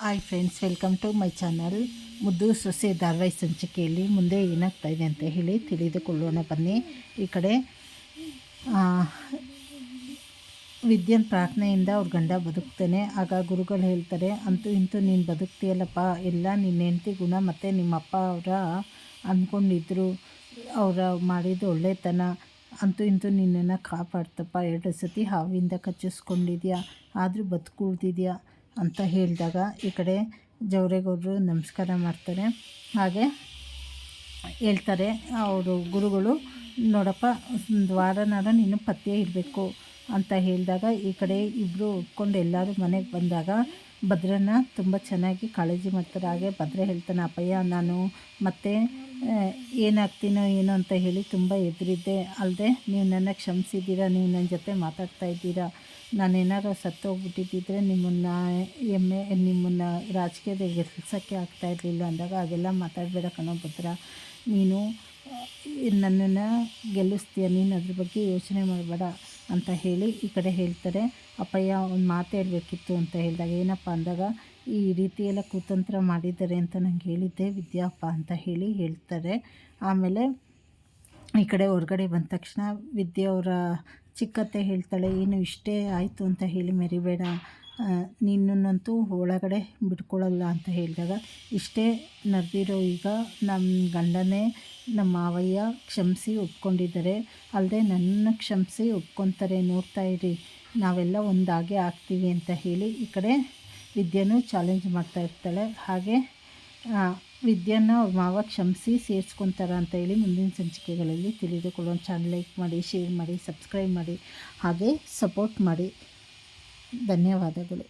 Hi friends welcome to my channel Muddu Sose ಧಾರವಾಹಿ ಸಂಚಿಕೆಯಲ್ಲಿ ಮುಂದೆ ಏನಾಗ್ತಾ ಇದೆ ಅಂತ ಹೇಳಿ ತಿಳಿದುಕೊಳ್ಳೋಣ. ಬನ್ನಿ. ಈ ಕಡೆ ವಿದ್ಯನ್ ಪ್ರಾರ್ಥನೆಯಿಂದ ಅವ್ರ ಗಂಡ ಬದುಕ್ತಾನೆ. ಆಗ ಗುರುಗಳು ಹೇಳ್ತಾರೆ, ಅಂತೂ ಇಂತೂ ನೀನು ಬದುಕ್ತೀಯಲ್ಲಪ್ಪ. ಎಲ್ಲ ನಿನ್ನ ಹೆಂಡತಿ ಗುಣ ಮತ್ತು ನಿಮ್ಮಪ್ಪ ಅವರ ಅಂದ್ಕೊಂಡಿದ್ರು. ಅವರ ಮಾಡಿದ್ದು ಒಳ್ಳೆತನ. ಅಂತೂ ಇಂತೂ ನಿನ್ನನ್ನು ಕಾಪಾಡ್ತಪ್ಪ. ಎರಡು ಸತಿ ಹಾವಿಂದ ಕಚ್ಚಿಸ್ಕೊಂಡಿದ್ಯಾ? ಆದರೂ ಬದುಕುಳಿದಿದ್ಯಾ? ಅಂತ ಹೇಳಿದಾಗ ಈ ಕಡೆ ಜವರೇಗೌಡರು ನಮಸ್ಕಾರ ಮಾಡ್ತಾರೆ. ಹಾಗೆ ಹೇಳ್ತಾರೆ, ಅವರು ಗುರುಗಳು, ನೋಡಪ್ಪ, ಒಂದು ವಾರ ನಾಡ ನೀನು ಪತ್ತೆ ಇರಬೇಕು ಅಂತ ಹೇಳಿದಾಗ ಈ ಕಡೆ ಇಬ್ಬರು ಒಪ್ಕೊಂಡು ಎಲ್ಲರೂ ಮನೆಗೆ ಬಂದಾಗ ಭದ್ರನ ತುಂಬ ಚೆನ್ನಾಗಿ ಕಾಳಜಿ ಮಾಡ್ತಾರೆ. ಹಾಗೆ ಭದ್ರ ಹೇಳ್ತಾನೆ, ಅಪ್ಪಯ್ಯ, ನಾನು ಮತ್ತೆ ಏನಾಗ್ತೀನೋ ಏನೋ ಅಂತ ಹೇಳಿ ತುಂಬ ಎದುರಿದ್ದೆ ಅಲ್ಲದೆ ನೀವು ನನ್ನ ಕ್ಷಮಿಸಿದ್ದೀರಾ? ನೀವು ನನ್ನ ಜೊತೆ ಮಾತಾಡ್ತಾ ಇದ್ದೀರಾ? ನಾನೇನಾರು ಸತ್ತೋಗ್ಬಿಟ್ಟಿದ್ದಿದ್ರೆ ನಿಮ್ಮನ್ನು ಎಮ್ಮೆ, ನಿಮ್ಮನ್ನು ರಾಜಕೀಯದ ಕೆಲಸಕ್ಕೆ ಆಗ್ತಾ ಇರಲಿಲ್ಲ ಅಂದಾಗ ಹಾಗೆಲ್ಲ ಮಾತಾಡಬೇಡ ಕಣೋ ಭದ್ರ. ನೀನು ನನ್ನನ್ನು ಗೆಲ್ಲಿಸ್ತೀಯ? ನೀನು ಅದ್ರ ಬಗ್ಗೆ ಯೋಚನೆ ಮಾಡಬೇಡ ಅಂತ ಹೇಳಿ ಈ ಕಡೆ ಹೇಳ್ತಾರೆ. ಅಪ್ಪಯ್ಯ, ಒಂದು ಮಾತು ಹೇಳಬೇಕಿತ್ತು ಅಂತ ಹೇಳಿದಾಗ, ಏನಪ್ಪ ಅಂದಾಗ ಈ ರೀತಿ ಎಲ್ಲ ಕುತಂತ್ರ ಮಾಡಿದ್ದಾರೆ ಅಂತ ನಂಗೆ ಹೇಳಿದ್ದೆ. ವಿದ್ಯಾಪ್ಪ ಅಂತ ಹೇಳಿ ಹೇಳ್ತಾರೆ. ಆಮೇಲೆ ಈ ಕಡೆ ಹೊರಗಡೆ ಬಂದ ತಕ್ಷಣ ವಿದ್ಯೆ ಅವರ ಚಿಕ್ಕತ್ತೆ ಹೇಳ್ತಾಳೆ, ಏನು ಇಷ್ಟೇ ಆಯಿತು ಅಂತ ಹೇಳಿ ಮೆರಿಬೇಡ. ನಿನ್ನನ್ನಂತೂ ಒಳಗಡೆ ಬಿಟ್ಕೊಳ್ಳಲ್ಲ ಅಂತ ಹೇಳಿದಾಗ, ಇಷ್ಟೇ ನಡೆದಿರೋ ಈಗ ನಮ್ಮ ಗಂಡನೇ ನಮ್ಮ ಮಾವಯ್ಯ ಕ್ಷಮಿಸಿ ಒಪ್ಕೊಂಡಿದ್ದಾರೆ. ಅಲ್ಲದೆ ನನ್ನ ಕ್ಷಮಿಸಿ ಒಪ್ಕೊತಾರೆ. ನೋಡ್ತಾ ಇರಿ. ನಾವೆಲ್ಲ ಒಂದಾಗೆ ಆಗ್ತೀವಿ ಅಂತ ಹೇಳಿ ಈ ಕಡೆ ವಿದ್ಯೆನೂ ಚಾಲೆಂಜ್ ಮಾಡ್ತಾ ಇರ್ತಾಳೆ. ಹಾಗೆ ವಿದ್ಯೆನ ಅವ್ರ ಮಾವ ಕ್ಷಮಿಸಿ ಸೇರಿಸ್ಕೊತಾರ ಅಂತ ಹೇಳಿ ಮುಂದಿನ ಸಂಚಿಕೆಗಳಲ್ಲಿ ತಿಳಿದುಕೊಳ್ಳೋಣ. ಚಾನಲ್ ಲೈಕ್ ಮಾಡಿ ಶೇರ್ ಮಾಡಿ ಸಬ್ಸ್ಕ್ರೈಬ್ ಮಾಡಿ, ಹಾಗೆ ಸಪೋರ್ಟ್ ಮಾಡಿ. ಧನ್ಯವಾದಗಳು.